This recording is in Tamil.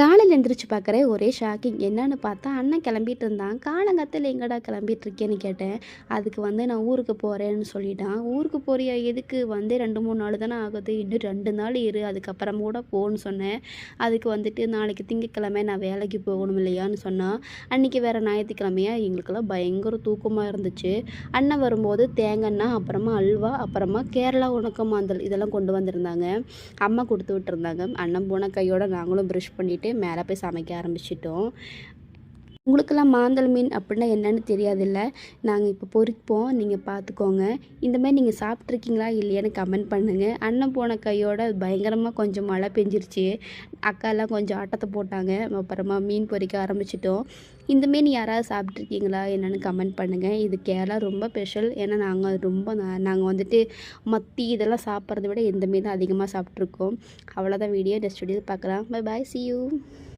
காலையில் எந்திரிச்சு பார்க்குறேன் ஒரே ஷாக்கிங் என்னன்னு பார்த்தா அண்ணன் கிளம்பிட்டு இருந்தான். காலங்கத்தில் எங்கடா கிளம்பிட்டு இருக்கேன்னு கேட்டேன். அதுக்கு வந்து நான் ஊருக்கு போகிறேன்னு சொல்லிட்டான். ஊருக்கு போறியா எதுக்கு? வந்து ரெண்டு மூணு நாள் தானே ஆகுது. இன்னும் ரெண்டு நாள் இரு. அதுக்கப்புறம் கூட போன்னு சொன்னேன். அதுக்கு வந்துட்டு நாளைக்கு திங்கக்கிழமை நான் வேலைக்கு போகணும் இல்லையான்னு சொன்னான். அன்றைக்கி வேறு ஞாயிற்றுக்கிழமையா? எங்களுக்கெல்லாம் பயங்கர தூக்கமாக இருந்துச்சு. அண்ணன் வரும்போது தேங்கன்னா அப்புறமா அல்வா அப்புறமா கேரளா உணக்கமாந்தல் இதெல்லாம் கொண்டு வந்திருந்தாங்க. அம்மா கொடுத்து விட்டுருந்தாங்க. அண்ணன் போன கையோட நாங்களும் ப்ரஷ் பண்ணிவிட்டு மேலே போய் சமைக்க ஆரம்பிச்சிட்டோம். உங்களுக்கெல்லாம் மாந்தல் மீன் அப்படின்னா என்னன்னு தெரியாதில்ல. நாங்கள் இப்போ பொறிப்போம். நீங்கள் பார்த்துக்கோங்க இந்தமாதிரி நீங்கள் சாப்பிட்ருக்கீங்களா இல்லையான்னு கமெண்ட் பண்ணுங்கள் அண்ணன் போன கையோட பயங்கரமாக கொஞ்சம் மழை பெஞ்சிருச்சு. அக்காலாம் கொஞ்சம் ஆட்டத்தை போட்டாங்க. அப்புறமா மீன் பொறிக்க ஆரம்பிச்சிட்டோம். இந்த மீன் யாராவது சாப்பிட்ருக்கீங்களா என்னென்னு கமெண்ட் பண்ணுங்கள் இது கேரளா ரொம்ப ஸ்பெஷல் ஏன்னா நாங்கள் ரொம்ப நாங்கள் வந்துட்டு மத்தி இதெல்லாம் சாப்பிட்றத விட இந்த மீன் தான் அதிகமாக சாப்பிட்ருக்கோம் அவ்வளோதான் வீடியோ நெக்ஸ்ட் வீடியோ பார்க்கலாம் பை பாய் சி யூ